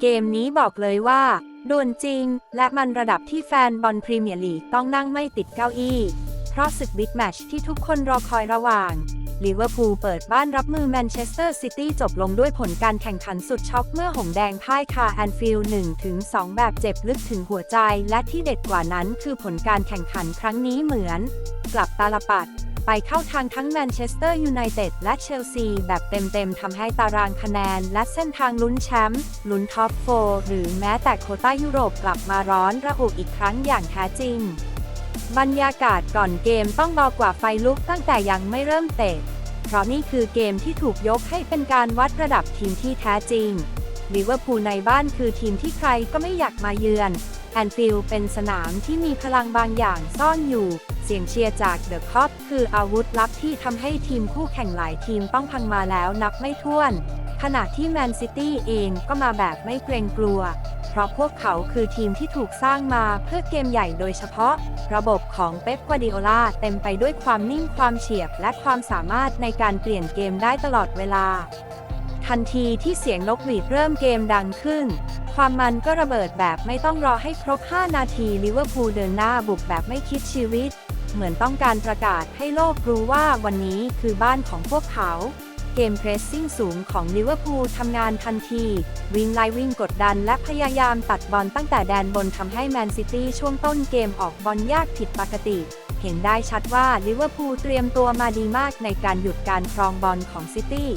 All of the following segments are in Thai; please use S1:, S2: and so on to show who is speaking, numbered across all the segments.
S1: เกมนี้บอกเลยว่าดวลจริง และมันระดับที่แฟนบอลพรีเมียร์ลีกต้องนั่งไม่ติดเก้าอี้ เพราะศึกบิ๊กแมตช์ที่ทุกคนรอคอยระหว่างลิเวอร์พูลเปิดบ้านรับมือแมนเชสเตอร์ซิตี้จบลงด้วยผลการแข่งขันสุดช็อกเมื่อหงแดงพ่ายคาแอนฟิลด์1-2แบบเจ็บลึกถึงหัวใจ และที่เด็ดกว่านั้นคือผลการแข่งขันครั้งนี้เหมือน กลับตาลปัด ไปเข้าทางทั้งแมนเชสเตอร์ยูไนเต็ดและเชลซี แบบเต็มๆทำให้ตารางคะแนน และเส้นทางลุ้นแชมป์ลุ้นท็อปโฟหรือแม้แต่โคต้ายุโรปกลับมาร้อนระอุอีกครั้งอย่างแท้จริง บรรยากาศก่อนเกมต้องเบากว่าไฟลุกตั้งแต่ยังไม่เริ่มเตะ เพราะนี่คือเกมที่ถูกยกให้เป็นการวัดระดับทีมที่แท้จริงลิเวอร์พูลในบ้านคือทีมที่ใครก็ไม่อยากมาเยือนแอนฟิลด์เป็นสนามที่มีพลังบางอย่างซ่อนอยู่ เสียงเชียร์จากเดอะคอปคืออาวุธลับที่ทำให้ทีมคู่แข่งหลายทีมต้องพังมาแล้วนับไม่ถ้วน ขณะที่แมนซิตี้เองก็มาแบบไม่เกรงกลัว เพราะพวกเขาคือทีมที่ถูกสร้างมาเพื่อเกมใหญ่โดยเฉพาะ ระบบของเป๊ปกวาดิโอลาเต็มไปด้วยความนิ่งความเฉียบและความสามารถในการเปลี่ยนเกมได้ตลอดเวลา ทันทีที่เสียงนกหวีดเริ่มเกมดังขึ้นความมันก็ระเบิดแบบไม่ต้องรอให้ครบ 5 นาทีลิเวอร์พูลเดินหน้าบุกแบบไม่คิดชีวิต เหมือนต้องการประกาศให้โลกรู้ว่าวันนี้คือบ้านของพวกเขา เกมเพรสซิ่งสูงของลิเวอร์พูลทำงานทันที วิ่งไล่วิ่งกดดันและพยายามตัดบอลตั้งแต่แดนบนทำให้แมนซิตี้ช่วงต้นเกมออกบอลยากผิดปกติ เห็นได้ชัดว่าลิเวอร์พูลเตรียมตัวมาดีมากในการหยุดการครองบอลของซิตี้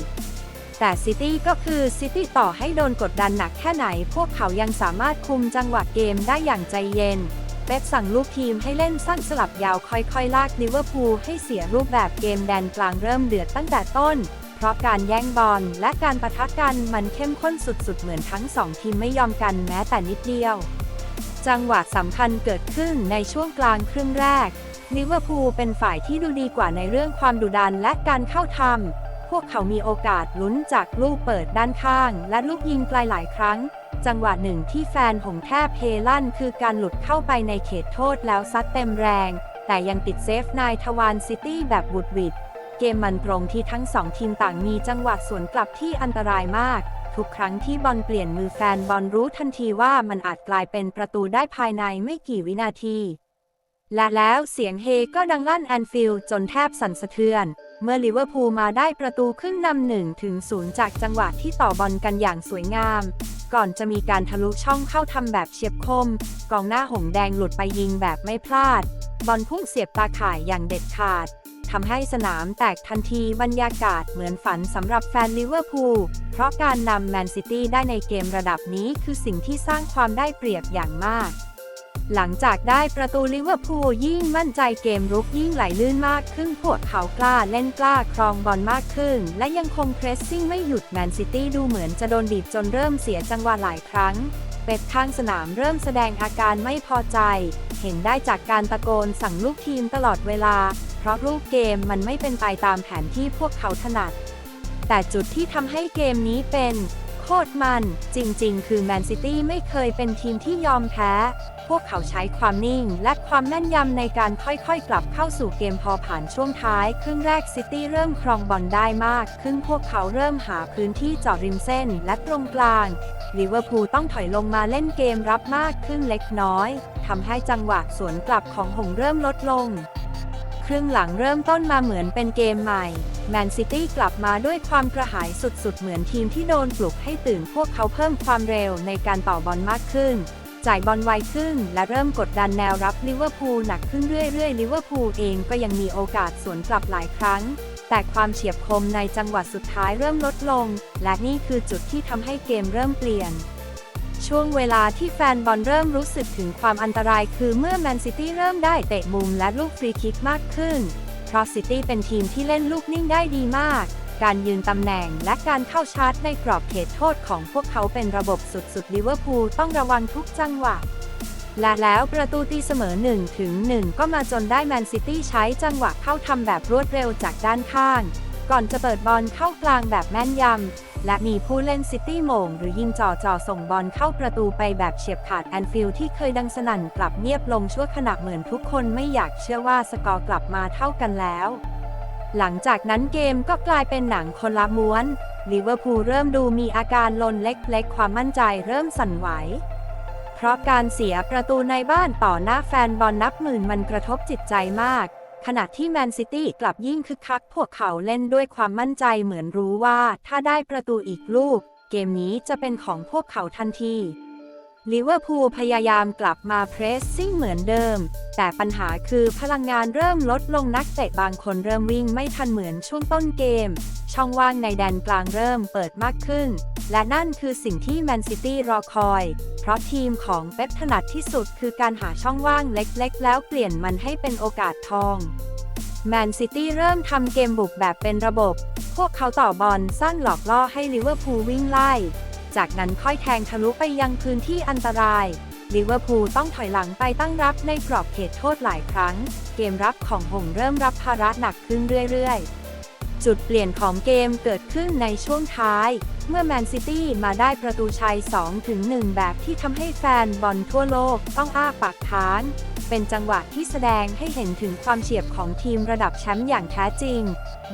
S1: แต่ซิตี้ก็คือซิตี้ต่อให้โดนกดดันหนักแค่ไหน พวกเขายังสามารถคุมจังหวะเกมได้อย่างใจเย็น เป๊ปสั่งลูกทีมให้เล่นสั้นสลับยาวค่อยๆ ลากลิเวอร์พูลให้เสียรูปแบบเกมแดนกลางเริ่มเดือดตั้งแต่ต้น เพราะการแย่งบอลและการประทะกันมันเข้มข้นสุดๆ เหมือนทั้งสองทีมไม่ยอมกันแม้แต่นิดเดียว จังหวะสำคัญเกิดขึ้นในช่วงกลางครึ่งแรกลิเวอร์พูลเป็นฝ่ายที่ดูดีกว่าในเรื่องความดุดันและการเข้าทำพวกเขามีโอกาสลุ้นจากลูกเปิดด้านข้าง และลูกยิงไกลหลายครั้ง จังหวะหนึ่งที่แฟนหงแทบเฮลั่นคือการหลุดเข้าไปในเขตโทษแล้วซัดเต็มแรง แต่ยังติดเซฟนายทวารซิตี้แบบบุดวิดเกมมันตรงที่ทั้งสองทีมต่างมีจังหวะสวนกลับที่อันตรายมาก ทุกครั้งที่บอลเปลี่ยนมือแฟนบอลรู้ทันทีว่ามันอาจกลายเป็นประตูได้ภายในไม่กี่วินาที และแล้วเสียงเฮก็ดังลั่นแอนฟิลด์จนแทบสั่นสะเทือน เมื่อลิเวอร์พูลมาได้ประตูขึ้นนำหนึ่งถึงศูนย์จากจังหวะที่ต่อบอลกันอย่างสวยงาม ก่อนจะมีการทะลุช่องเข้าทำแบบเฉียบคม กองหน้าหงแดงหลุดไปยิงแบบไม่พลาด บอลพุ่งเสียบตาข่ายอย่างเด็ดขาดทำให้สนามแตกทันทีบรรยากาศเหมือนฝันสำหรับแฟนลิเวอร์พูล เพราะการนำแมนซิตี้ได้ในเกมระดับนี้คือสิ่งที่สร้างความได้เปรียบอย่างมาก หลังจากได้ประตูลิเวอร์พูลยิ่งมั่นใจเกมรุกยิ่งไหลลื่นมากขึ้นพวกเขากล้าเล่นกล้าครองบอลมากขึ้น และยังคงเพรสซิ่งไม่หยุดแมนซิตี้ดูเหมือนจะโดนบีบจนเริ่มเสียจังหวะหลายครั้ง เป็ดข้างสนามเริ่มแสดงอาการไม่พอใจ เห็นได้จากการตะโกนสั่งลูกทีมตลอดเวลา เพราะรูปเกมมันไม่เป็นไปตามแผนที่พวกเขาถนัด แต่จุดที่ทำให้เกมนี้เป็นโคตรมัน จริง ๆ คือแมนซิตี้ไม่เคยเป็นทีมที่ยอมแพ้ วกเขาใช้ความนิ่ง และความแม่นยำในการค่อยๆ กลับเข้าสู่เกมพอผ่านช่วงท้าย ครึ่งแรกซิตี้เริ่มครองบอลได้มากขึ้นพวกเขาเริ่มหาพื้นที่เจาะริมเส้นและตรงกลางลิเวอร์พูลต้องถอยลงมาเล่นเกมรับมากขึ้นเล็กน้อยทำให้จังหวะสวนกลับของหงเริ่มลดลงครึ่งหลังเริ่มต้นมาเหมือนเป็นเกมใหม่ แมนซิตี้กลับมาด้วยความกระหายสุดๆ เหมือนทีมที่โดนปลุกให้ตื่นพวกเขาเพิ่มความเร็วในการต่อบอลมากขึ้น จ่ายบอลไวขึ้นและเริ่มกดดันแนวรับลิเวอร์พูลหนักขึ้นเรื่อยๆลิเวอร์พูลเองก็ยังมีโอกาสสวนกลับหลายครั้ง แต่ความเฉียบคมในจังหวะสุดท้ายเริ่มลดลง และนี่คือจุดที่ทำให้เกมเริ่มเปลี่ยน ช่วงเวลาที่แฟนบอลเริ่มรู้สึกถึงความอันตรายคือเมื่อแมนซิตี้เริ่มได้เตะมุมและลูกฟรีคิกมากขึ้นเพราะซิตี้เป็นทีมที่เล่นลูกนิ่งได้ดีมาก การยืนตำแหน่ง และการเข้าชาร์จในกรอบเขตโทษของพวกเขาเป็นระบบสุดๆลิเวอร์พูลต้องระวังทุกจังหวะและแล้วประตูตีเสมอ1ถึง1ก็มาจนได้แมนซิตี้ใช้จังหวะเข้าทำแบบรวดเร็วจากด้านข้าง ก่อนจะเปิดบอลเข้ากลางแบบแม่นยำ และมีผู้เล่นซิตี้โมง หรือยิงจ่อจ่อส่งบอลเข้าประตูไปแบบเฉียบขาดแอนฟิลด์ที่เคยดังสนั่นกลับเงียบลงชั่วขณะเหมือนทุกคนไม่อยากเชื่อว่าสกอร์กลับมาเท่ากันแล้ว หลังจากนั้นเกมก็กลายเป็นหนังคนละม้วนลิเวอร์พูลเริ่มดูมีอาการลนเล็กๆ ความมั่นใจเริ่มสั่นไหว เพราะการเสียประตูในบ้านต่อหน้าแฟนบอลนับหมื่นมันกระทบจิตใจมาก ขณะที่แมนซิตี้กลับยิ่งคึกคัก พวกเขาเล่นด้วยความมั่นใจเหมือนรู้ว่าถ้าได้ประตูอีกลูก เกมนี้จะเป็นของพวกเขาทันที ลิเวอร์พูลพยายามกลับมาเพรสซิ่งเหมือนเดิม แต่ปัญหาคือพลังงานเริ่มลดลงนักเตะบางคนเริ่มวิ่งไม่ทันเหมือนช่วงต้นเกม ช่องว่างในแดนกลางเริ่มเปิดมากขึ้น และนั่นคือสิ่งที่แมนซิตี้รอคอย เพราะทีมของเป๊ปถนัดที่สุดคือการหาช่องว่างเล็กๆ แล้วเปลี่ยนมันให้เป็นโอกาสทองแมนซิตี้เริ่มทำเกมบุกแบบเป็นระบบ พวกเขาต่อบอลสร้างหลอกล่อให้ลิเวอร์พูลวิ่งไล่ จากนั้นค่อยแทงทะลุไปยังพื้นที่อันตราย ลิเวอร์พูลต้องถอยหลังไปตั้งรับในกรอบเขตโทษหลายครั้ง เกมรับของหงส์เริ่มรับภาระหนักขึ้นเรื่อยๆ จุดเปลี่ยนของเกมเกิดขึ้นในช่วงท้าย เมื่อแมนซิตี้มาได้ประตูชัย 2-1 แบบที่ทำให้แฟนบอลทั่วโลกต้องอ้าปากค้าง เป็นจังหวะที่แสดงให้เห็นถึงความเฉียบของทีมระดับแชมป์อย่างแท้จริง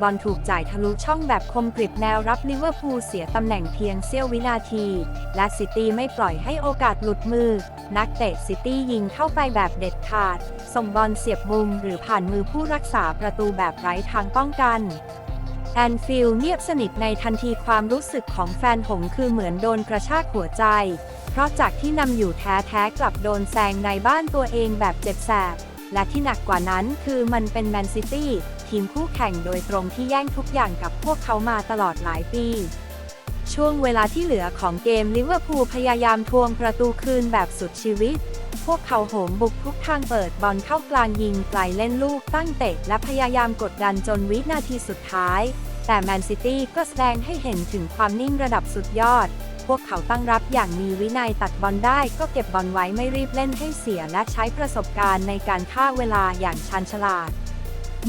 S1: บอลถูกจ่ายทะลุช่องแบบคมกริบแนวรับลิเวอร์พูลเสียตำแหน่งเพียงเสี้ยววินาที และซิตี้ไม่ปล่อยให้โอกาสหลุดมือ นักเตะซิตี้ยิงเข้าไปแบบเด็ดขาด ส่งบอลเสียบมุมหรือผ่านมือผู้รักษาประตูแบบไร้ทางป้องกันแอนฟิลเงียบสนิทในทันทีความรู้สึกของแฟนหงคือเหมือนโดนกระชากหัวใจ ราะจากที่นำอยู่แท้ๆกลับโดนแซงในบ้านตัวเองแบบเจ็บแสบ และที่หนักกว่านั้นคือมันเป็นแมนซิตี้ทีมคู่แข่งโดยตรงที่แย่งทุกอย่างกับพวกเขามาตลอดหลายปี ช่วงเวลาที่เหลือของเกมลิเวอร์พูลพยายามทวงประตูคืนแบบสุดชีวิต พวกเขาโหมบุกทุกทางเปิดบอลเข้ากลางยิงไกลเล่นลูกตั้งเตะและพยายามกดดันจนวินาทีสุดท้าย แต่แมนซิตี้ก็แสดงให้เห็นถึงความนิ่งระดับสุดยอด พวกเขาตั้งรับอย่างมีวินัยตัดบอลได้ก็เก็บบอลไว้ไม่รีบเล่นให้เสียและใช้ประสบการณ์ในการฆ่าเวลาอย่างชันฉลาด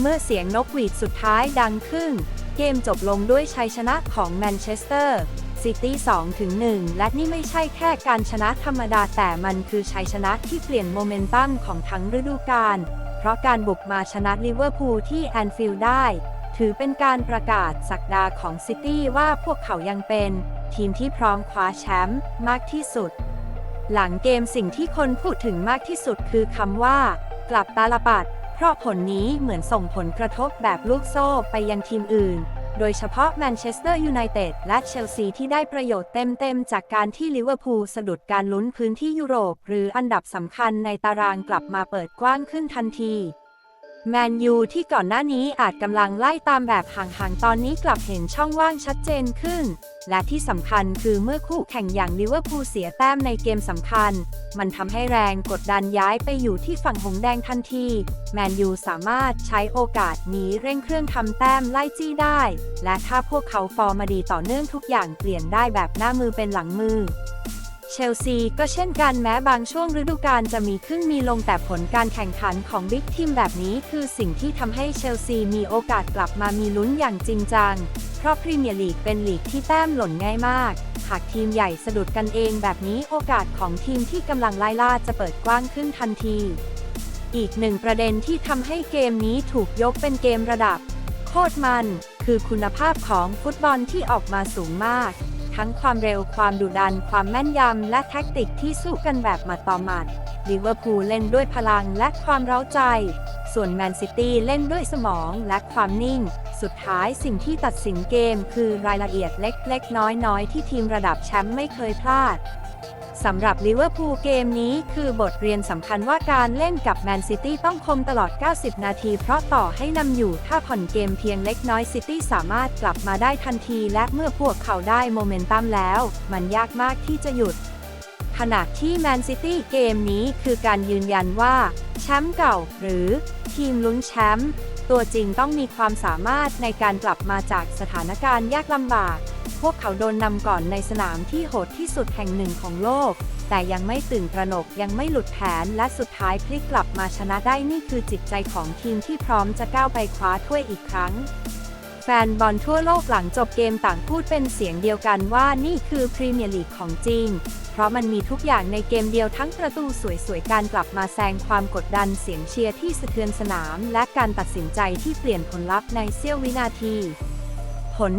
S1: เมื่อเสียงนกหวีดสุดท้ายดังขึ้น เกมจบลงด้วยชัยชนะของแมนเชสเตอร์ซิตี้2-1และนี่ไม่ใช่แค่การชนะธรรมดาแต่มันคือชัยชนะที่เปลี่ยนโมเมนตัมของทั้งฤดูกาล เพราะการบุกมาชนะลิเวอร์พูลที่แอนฟิลด์ได้ ถือเป็นการประกาศสักดาของซิตี้ว่าพวกเขายังเป็น ทีมที่พร้อมคว้าแชมป์มากที่สุด หลังเกมสิ่งที่คนพูดถึงมากที่สุดคือคำว่า กลับตาลปัด เพราะผลนี้เหมือนส่งผลกระทบแบบลูกโซ่ไปยังทีมอื่น โดยเฉพาะแมนเชสเตอร์ยูไนเต็ดและเชลซีที่ได้ประโยชน์เต็มๆ จากการที่ลิเวอร์พูลสะดุดการลุ้นพื้นที่ยุโรป หรืออันดับสำคัญในตารางกลับมาเปิดกว้างขึ้นทันที แมนยูที่ก่อนหน้านี้อาจกำลังไล่ตามแบบห่างๆ ตอนนี้กลับเห็นช่องว่างชัดเจนขึ้น และที่สำคัญคือเมื่อคู่แข่งอย่างลิเวอร์พูลเสียแต้มในเกมสำคัญ มันทำให้แรงกดดันย้ายไปอยู่ที่ฝั่งหงแดงทันที แมนยูสามารถใช้โอกาสนี้เร่งเครื่องทำแต้มไล่จี้ได้ และถ้าพวกเขาฟอร์มมาดีต่อเนื่องทุกอย่างเปลี่ยนได้แบบหน้ามือเป็นหลังมือ ชลซีก็เช่นกันแม้บางช่วงฤดูกาลจะมีขึ้นมีลงแต่ผลการแข่งขันของบิ๊กทีมแบบนี้คือสิ่งที่ทำให้เชลซีมีโอกาสกลับมามีลุ้นอย่างจริงจัง เพราะพรีเมียร์ลีกเป็นลีกที่แต้มหล่นง่ายมาก หากทีมใหญ่สะดุดกันเองแบบนี้โอกาสของทีมที่กำลังไล่ล่าจะเปิดกว้างขึ้นทันที อีกหนึ่งประเด็นที่ทำให้เกมนี้ถูกยกเป็นเกมระดับ โคตรมัน คือคุณภาพของฟุตบอลที่ออกมาสูงมาก ทั้งความเร็วความดุดัน ความแม่นยำ และแท็กติกที่สู้กันแบบหมาต่อมัดลิเวอร์พูลเล่นด้วยพลังและความเร้าใจ ส่วนแมนซิตี้เล่นด้วยสมองและความนิ่ง สุดท้ายสิ่งที่ตัดสินเกมคือรายละเอียดเล็กๆ น้อยๆ ที่ทีมระดับแชมป์ไม่เคยพลาด สำหรับลิเวอร์พูลเกมนี้คือบทเรียนสำคัญว่าการเล่นกับแมนซิตี้ต้องคมตลอด 90 นาที เพราะต่อให้นำอยู่ถ้าผ่อนเกมเพียงเล็กน้อยซิตี้สามารถกลับมาได้ทันที และเมื่อพวกเขาได้โมเมนตัมแล้ว มันยากมากที่จะหยุด ขณะที่แมนซิตี้เกมนี้คือการยืนยันว่า แชมป์เก่า หรือทีมลุ้นแชมป์ตัวจริงต้องมีความสามารถในการกลับมาจากสถานการณ์ยากลำบาก พวกเขาโดนนำก่อนในสนามที่โหดที่สุดแห่งหนึ่งของโลก แต่ยังไม่ตื่นตระหนกยังไม่หลุดแผนและสุดท้ายพลิกกลับมาชนะได้นี่คือจิตใจของทีมที่พร้อมจะก้าวไปคว้าถ้วยอีกครั้ง แฟนบอลทั่วโลกหลังจบเกมต่างพูดเป็นเสียงเดียวกันว่านี่คือพรีเมียร์ลีกของจริง เพราะมันมีทุกอย่างในเกมเดียวทั้งประตูสวยๆการกลับมาแซงความกดดันเสียงเชียร์ที่สะเทือนสนาม และการตัดสินใจที่เปลี่ยนผลลัพธ์ในเสี้ยววินาที ผล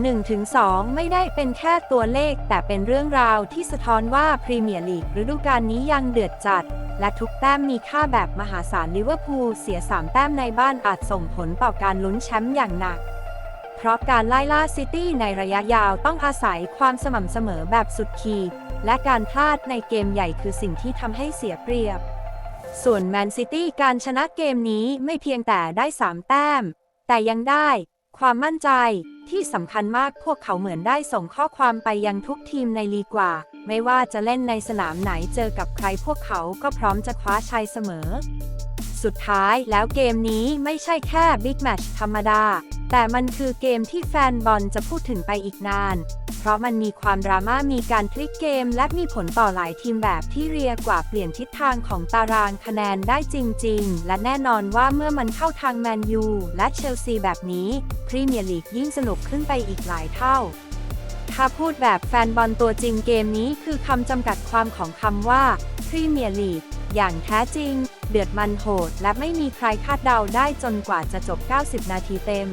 S1: 1-2 ไม่ได้เป็นแค่ตัวเลข แต่เป็นเรื่องราวที่สะท้อนว่าพรีเมียร์ลีกฤดูกาลนี้ยังเดือดจัด และทุกแต้มมีค่าแบบมหาศาลลิเวอร์พูลเสีย 3 แต้มในบ้านอาจส่งผลต่อการลุ้นแชมป์อย่างหนัก เพราะการไล่ล่าซิตี้ในระยะยาวต้องอาศัยความสม่ำเสมอแบบสุดขีดและการพลาดในเกมใหญ่คือสิ่งที่ทำให้เสียเปรียบ ส่วนแมนซิตี้การชนะเกมนี้ไม่เพียงแต่ได้ 3 แต้ม แต่ยังได้ ความมั่นใจที่สำคัญมากพวกเขาเหมือนได้ส่งข้อความไปยังทุกทีมในลีกว่า ไม่ว่าจะเล่นในสนามไหนเจอกับใครพวกเขาก็พร้อมจะคว้าชัยเสมอ สุดท้ายแล้วเกมนี้ไม่ใช่แค่บิ๊กแมตช์ธรรมดา แต่มันคือเกมที่แฟนบอลจะพูดถึงไปอีกนาน เพราะมันมีความดราม่ามีการพลิกเกม และมีผลต่อหลายทีมแบบที่เรียกว่าเปลี่ยนทิศทางของตารางคะแนนได้จริง ๆ และแน่นอนว่าเมื่อมันเข้าทางแมนยูและเชลซีแบบนี้พรีเมียร์ลีกยิ่งสนุกขึ้นไปอีกหลายเท่าถ้าพูดแบบแฟนบอลตัวจริงเกมนี้คือคำจำกัดความของคำว่าพรีเมียร์ลีกอย่างแท้จริง เดือดมันโหด และไม่มีใครคาดเดาได้จนกว่าจะจบ 90 นาทีเต็ม